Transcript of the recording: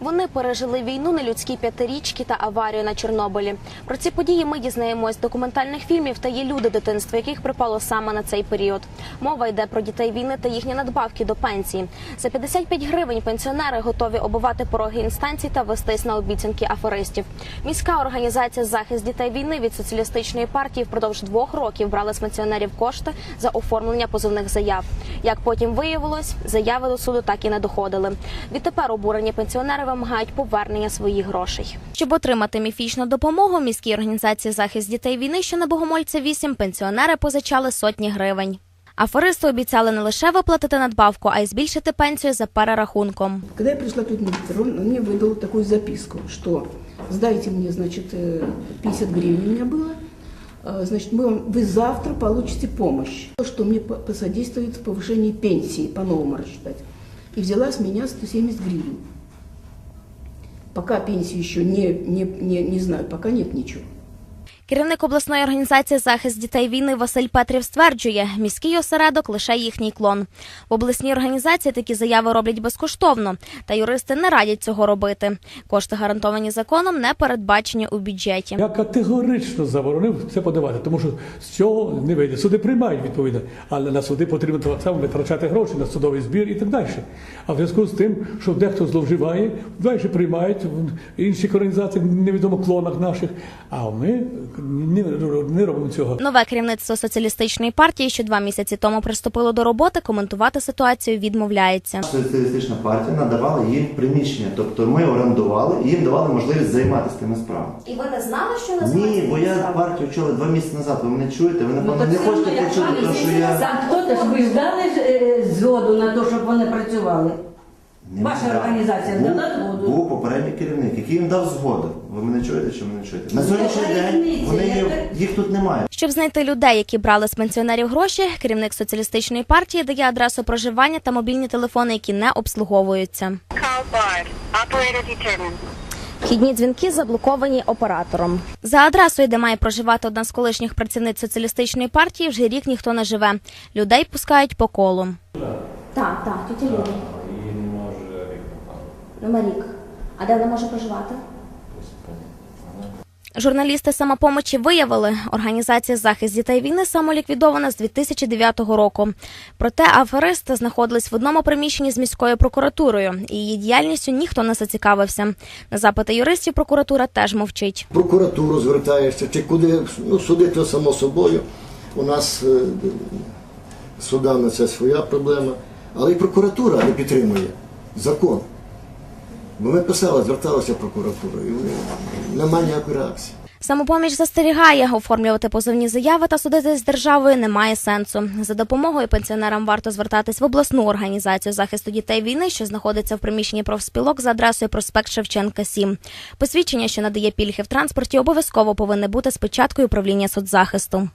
Вони пережили війну нелюдські п'ятирічки та аварію на Чорнобилі. Про ці події ми дізнаємось з документальних фільмів та є люди, дитинство яких припало саме на цей період. Мова йде про дітей війни та їхні надбавки до пенсії. За 55 гривень пенсіонери готові обивати пороги інстанцій та вестись на обіцянки аферистів. Міська організація захист дітей війни від соціалістичної партії впродовж двох років брала з пенсіонерів кошти за оформлення позовних заяв. Як потім виявилось, заяви до суду так і не доходили. Відтепер обурені пенсіонери вимагають повернення своїх грошей. Щоб отримати міфічну допомогу, міській організації захист дітей війни, що на Богомольця 8, пенсіонери позичали сотні гривень. Аферисти обіцяли не лише виплатити надбавку, а й збільшити пенсію за перерахунком. Когда я пришла к Людмиле Петровне, она мне выдала такую записку, что сдайте мне, значит, э, 50 гривен у меня было, э, значит, мы вам, вы завтра получите помощь, что мне по- посодействует в повышении пенсии, по-новому рассчитать. И взяла с меня 170 гривен. Пока пенсии еще не, не, не, не знаю, пока нет ничего. Керівник обласної організації захист дітей війни Василь Петрів стверджує, міський осередок лише їхній клон. В обласній організації такі заяви роблять безкоштовно, та юристи не радять цього робити. Кошти гарантовані законом не передбачені у бюджеті. Я категорично заборонив це подавати, тому що з цього не вийде. Суди приймають відповідно, але на суди потрібно само витрачати гроші на судовий збір і так далі. А в зв'язку з тим, що дехто зловживає, далі приймають в інших організаціях, невідомо клонах наших. А ми не, не робимо цього. Нове керівництво соціалістичної партії, що два місяці тому приступило до роботи, коментувати ситуацію відмовляється. Соціалістична партія надавала їм приміщення, тобто ми орендували і їм давали можливість займатися тими справами. І ви не знали, що Ні, бо я партію очолив два місяці назад. Ви мене чуєте? Ви напевно не хочете почути, те, що я хто ж ви ж дали е, згоду на те, щоб вони працювали? Ваша дав. організація був, дала згоду? Був попередній керівник, який їм дав згоду. Ви мене чуєте чи мене чуєте? На сьогоднішній Яка день різниця? вони є- Яка- їх тут немає. Щоб знайти людей, які брали з пенсіонерів гроші, керівник соціалістичної партії дає адресу проживання та мобільні телефони, які не обслуговуються. Call barred. Operator determined. Вхідні дзвінки заблоковані оператором. За адресою, де має проживати одна з колишніх працівниць соціалістичної партії, вже рік ніхто не живе. Людей пускають по колу. Так, так, тітя Люда. Може Нема рік. А де вона може проживати? Журналісти самопомочі виявили, організація захист дітей війни самоліквідована з 2009 року. Проте аферисти знаходились в одному приміщенні з міською прокуратурою, і її діяльністю ніхто не зацікавився. На запити юристів прокуратура теж мовчить. прокуратуру звертаєшся, чи куди ну, суди, то само собою. У нас е, судами це своя проблема. Але і прокуратура не підтримує закон. Бо ми писали, зверталися в прокуратуру, і вони- немає ніякої реакції. Самопоміч застерігає, оформлювати позовні заяви та судити з державою немає сенсу. За допомогою пенсіонерам варто звертатись в обласну організацію захисту дітей війни, що знаходиться в приміщенні профспілок за адресою проспект Шевченка 7. Посвідчення, що надає пільги в транспорті, обов'язково повинне бути з печаткою управління соцзахисту.